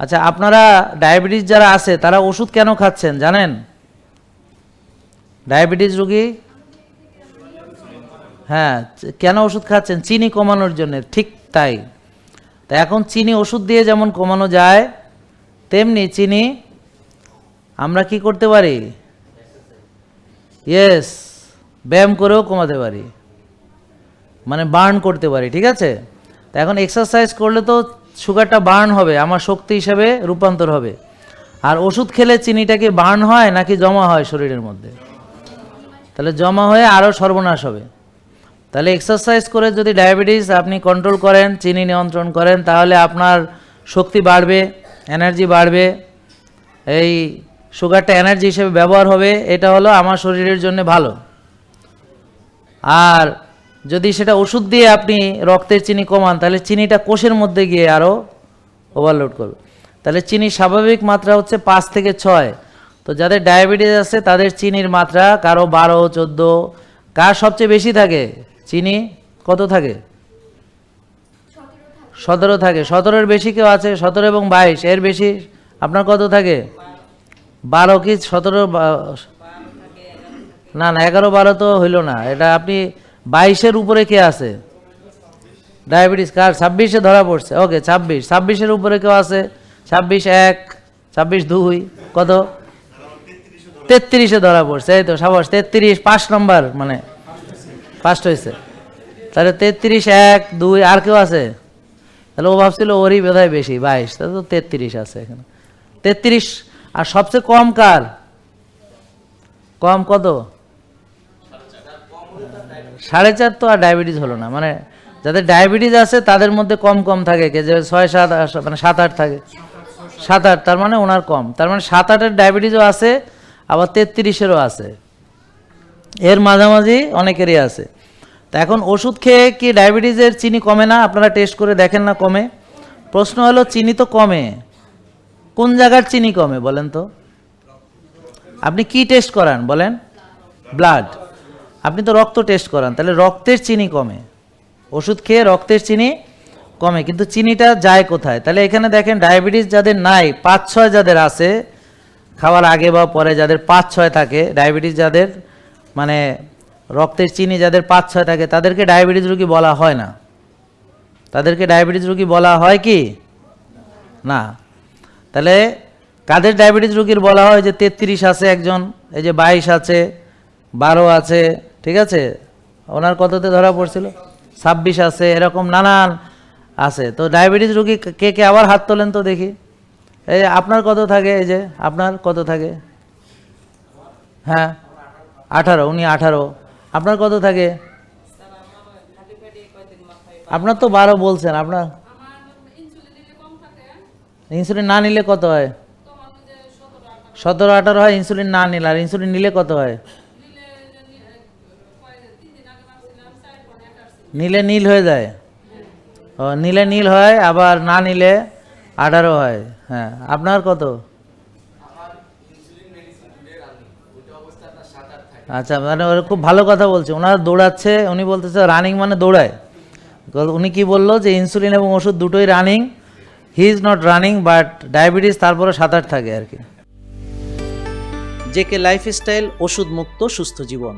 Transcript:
আচ্ছা আপনারা ডায়াবেটিস যারা আছে, তারা ওষুধ কেন খাচ্ছেন, জানেন? ডায়াবেটিস রোগী? হ্যাঁ কেন ওষুধ খাচ্ছেন? চিনি কমানোর জন্য, ঠিক তাই। তা এখন চিনি ওষুধ দিয়ে যেমন কমানো যায়, তেমনি চিনি আমরা কি করতে পারি? ইয়েস ব্যায়াম করেও কমাতে পারি। মানে বার্ন করতে পারি, ঠিক আছে? তা এখন এক্সারসাইজ করলে তো সুগারটা বার্ন হবে, আমার শক্তি হিসাবে রূপান্তর হবে। আর ওষুধ খেলে চিনিটা কি বার্ন হয় নাকি জমা হয় শরীরের মধ্যে? তাহলে জমা হয়ে আরও সর্বনাশ হবে। তাহলে এক্সারসাইজ করে যদি ডায়াবেটিস আপনি কন্ট্রোল করেন, চিনি নিয়ন্ত্রণ করেন, তাহলে আপনার শক্তি বাড়বে এনার্জি বাড়বে। এই সুগারটা এনার্জি হিসেবে ব্যবহার হবে, এটা হলো আমার শরীরের জন্য ভালো। আর যদি সেটা ওষুধ দিয়ে আপনি রক্তের চিনি কমান, তাহলে চিনিটা কোষের মধ্যে গিয়ে আরও ওভারলোড করবে। তাহলে চিনির স্বাভাবিক মাত্রা হচ্ছে পাঁচ থেকে ছয়। তো যাদের ডায়াবেটিস আছে, তাদের চিনির মাত্রা কারও বারো, চোদ্দ, কার সবচেয়ে বেশি থাকে? চিনি কত থাকে? সতেরো থাকে। সতেরোর বেশি কেউ আছে? সতেরো এবং বাইশ, এর বেশি আপনার কত থাকে? বারো কি সতেরো না না, এগারো, বারো তো হইল না। এটা আপনি বাইশের উপরে কে আছে? ডায়াবেটিস কার? ছাব্বিশে ধরা পড়ছে। ওকে, ছাব্বিশ। ছাব্বিশের উপরে কেউ আছে? ছাব্বিশ এক, ছাব্বিশ দুই, কত? তেত্রিশে ধরা পড়ছে। এই তো, সাবাস, তেত্রিশ, পাঁচ নম্বর মানে ফার্স্ট হয়েছে তাহলে তেত্রিশ এক, দুই, আর কেউ আছে? তাহলে ও ভাবছিল ওরই বোধহয় বেশি, বাইশ। তাহলে তো তেত্রিশ আছে এখানে। তেত্রিশ, আর সবচেয়ে কম কার? কম কত? সাড়ে চার তো আর ডায়াবেটিস হলো না। মানে যাদের ডায়াবেটিস আছে, তাদের মধ্যে কম কম থাকে, কে যে ছয় সাত মানে সাত আট থাকে। সাত আট, তার মানে ওনার কম। তার মানে সাত আটের ডায়াবেটিসও আছে, আবার তেত্রিশেরও আছে। এর মাঝামাঝি অনেকেরই আছে। তা এখন ওষুধ খেয়ে কি ডায়াবেটিসের চিনি কমে না? আপনারা টেস্ট করে দেখেন না কমে। প্রশ্ন হলো, চিনি তো কমে। কোন জায়গার চিনি কমে বলেন তো? আপনি কি টেস্ট করান বলেন? ব্লাড আপনি তো রক্ত টেস্ট করান, তাহলে রক্তের চিনি কমে। ওষুধ খেয়ে রক্তের চিনি কমে, কিন্তু চিনিটা যায় কোথায়? তাহলে এখানে দেখেন ডায়াবেটিস যাদের নাই পাঁচ ছয় যাদের আছে, খাওয়ার আগে বা পরে যাদের পাঁচ ছয় থাকে ডায়াবেটিস যাদের মানে রক্তের চিনি যাদের পাঁচ ছয় থাকে, তাদেরকে ডায়াবেটিস রোগী বলা হয় না। তাদেরকে ডায়াবেটিস রোগী বলা হয় কি? না। তাহলে কাদের ডায়াবেটিস রোগীর বলা হয় যে তেত্রিশ আছে একজন, এই যে বাইশ আছে, বারো আছে ঠিক আছে? ওনার কততে ধরা পড়ছিল। ছাব্বিশ আছে, এরকম নানান আছে। তো ডায়াবেটিস রুগী কে কে আবার হাত তোলেন তো দেখি। এই আপনার কত থাকে? এই যে আপনার কত থাকে? হ্যাঁ? আঠারো, উনি আঠারো। আপনার কত থাকে? আপনার তো বারো বলছেন, আপনার ইনসুলিন না নিলে কত হয়? সতেরো, আঠারো হয়, ইনসুলিন না নিলে, আর ইনসুলিন নিলে কত হয়? নিলে নীল হয়ে যায়। ও, নিলে নীল হয়, আবার না নিলে আঠারো হয়। হ্যাঁ আপনার কত? আচ্ছা মানে ওরা খুব ভালো কথা বলছে। ওনারা দৌড়াচ্ছে, উনি বলতেছে রানিং মানে দৌড়ায়। উনি কি বলল যে ইনসুলিন এবং ওষুধ দুটোই running he is not running but diabetes তারপরে সাঁতার থাকে আর কি। জেকে লাইফস্টাইল ওষুধ মুক্ত সুস্থ জীবন।